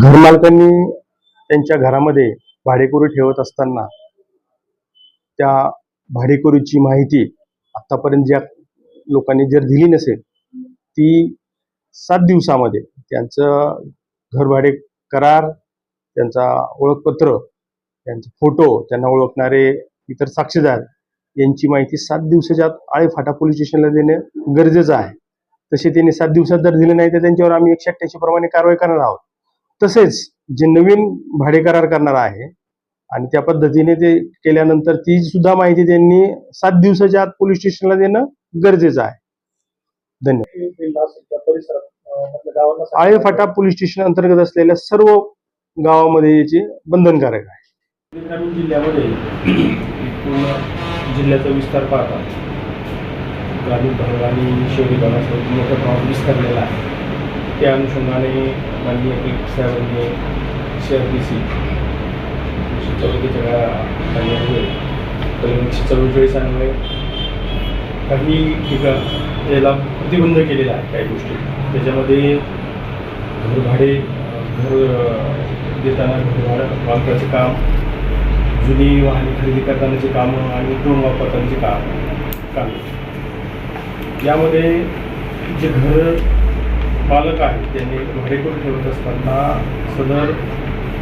घरमालकांनी त्यांच्या घरामध्ये भाडेकरू ठेवत असताना त्या भाडेकरूची माहिती आतापर्यंत ज्या लोकांनी जर दिली नसेल ती सात दिवसामध्ये त्यांचं घरभाडे करार त्यांचा ओळखपत्र त्यांचा फोटो त्यांना ओळखणारे इतर साक्षीदार यांची माहिती सात दिवसाच्या आत आळेफाटा पोलीस स्टेशनला देणे गरजेचं आहे. तसे त्यांनी सात दिवसात जर दिले नाही तर त्यांच्यावर आम्ही एकशे अठ्ठ्याऐंशी प्रमाणे कारवाई करणार आहोत. तसेच जे नवीन भाडे करार करणार आहे आणि त्या पद्धतीने ते केल्यानंतर ती सुद्धा माहिती त्यांनी सात दिवसाच्या आत पोलीस स्टेशनला देणं गरजेचं आहे. धन्यवाद. आळेफाटा पोलीस स्टेशन अंतर्गत असलेल्या सर्व गावामध्ये याचे बंधनकारक आहे. ग्रामीण जिल्ह्यामध्ये जिल्ह्याचा विस्तार पाहता ग्रामीण भाग आणि शहरी भागाचा मोठ्या प्रमाणात विस्तारलेला आहे. त्या अनुषंगाने माननीय कलेक्टर साहेबांनी सी आर पी सी एकशे चौवेचाळीसच्या कार्यान्वये कलम एकशे चव्वेचाळीस अन्वये काही ठिकाण याला प्रतिबंध केलेला आहे काही गोष्टी. त्याच्यामध्ये घरभाडे घर देताना घरभाडं बांधकाचं काम जुनी वाहने खरेदी करतानाचे कामं आणि ड्रोन वापरतानाचे काम. काम. यामध्ये जे घर पालक आहेत त्यांनी भाडेकरू ठेवत असताना सदर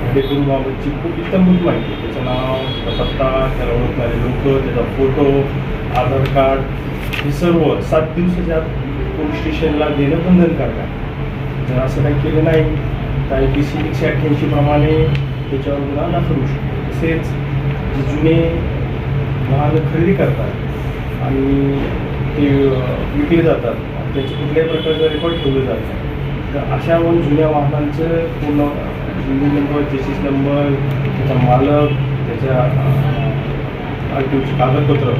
भाडेकरूबाबतची खूप इतंभूत माहिती त्याचं नाव त्याचा पत्ता त्याला ओळखणारे लोक त्याचा फोटो आधार कार्ड हे सर्व सात दिवसाच्या पोलीस स्टेशनला देणं बंधनकारक आहे. जर असं काही केलं नाही तर आय पी सी एकशे अठ्ठ्याऐंशी प्रमाणे त्याच्यावर गुन्हा दाखल होऊ शकतो. तसेच जे जुने वाहनं खरेदी करतात आणि ते विकले जातात त्याचे कुठल्याही प्रकारचं रेकॉर्ड ठेवलं जात नाही. तर अशा मग जुन्या वाहनांचं पूर्ण इंजिन नंबर चेसिस नंबर त्याचा मालक त्याच्या आर टी कागदपत्र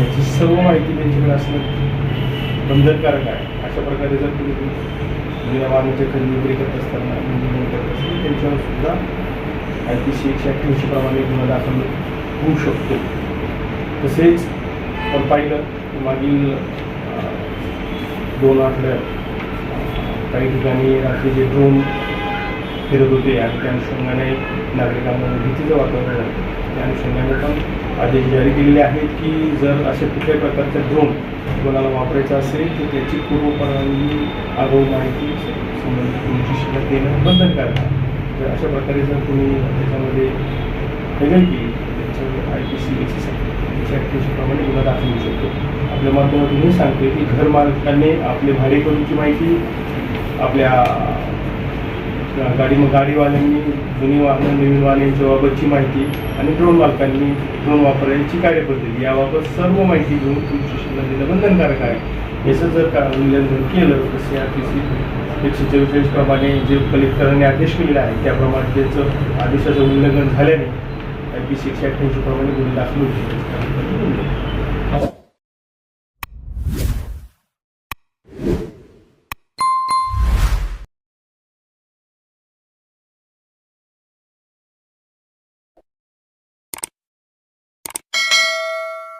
याची सर्व माहिती त्यांच्याकडे असणं बंधनकारक आहे. अशा प्रकारे जर तुम्ही जुन्या वाहनाची खरेदी विक्री करत असताना नोंदणी करत असताना त्यांच्यावर सुद्धा आय पी सी एकशे अठ्ठ्याऐंशी प्रमाणे गुन्हा दाखल होऊ शकतो. तसेच आपण पाहिलं मागील दोन आठवड्यात काही ठिकाणी रात्रीचे ड्रोन फिरत होते आणि त्या अनुषंगाने नागरिकांमध्ये भीतीचं वातावरण आहे त्या अनुषंगाने पण आदेश जारी केलेले आहेत की जर अशा कुठल्याही प्रकारचा ड्रोन कोणाला वापरायचा असेल तर त्याची पूर्वपरवानगी आगाऊ माहिती संबंधित तुमची स्टेशनला देणं बंधनकारक आहे तर अशा प्रकारे जर तुम्ही त्याच्यामध्ये हेगल केली तर आय पी सी एकशे एकशे अठ्ठ्याऐंशी प्रमाणे गुन्हा दाखल होऊ शकतो. आपल्या माध्यमातून हे सांगते की घर मालकांनी आपले भाडेकरूची माहिती आपल्या गाडी गाडीवाल्यांनी जुनी वाहनं नवीन वाहनांच्या बाबतची माहिती आणि ड्रोन मालकांनी ड्रोन वापरायची कार्यपद्धती याबाबत सर्व माहिती घेऊन पोलीस स्टेशनला देणं बंधनकारक आहे. याचं जर का उल्लंघन केलं तर सी आर पी सी एकशे चव्वेचाळीस प्रमाणे जे कलेक्टरांनी आदेश केलेला आहे त्याप्रमाणे त्याचं आदेशाचं उल्लंघन झाल्याने आय पी सी एकशे अठ्ठ्याऐंशी प्रमाणे गुन्हे दाखल होऊ शकतात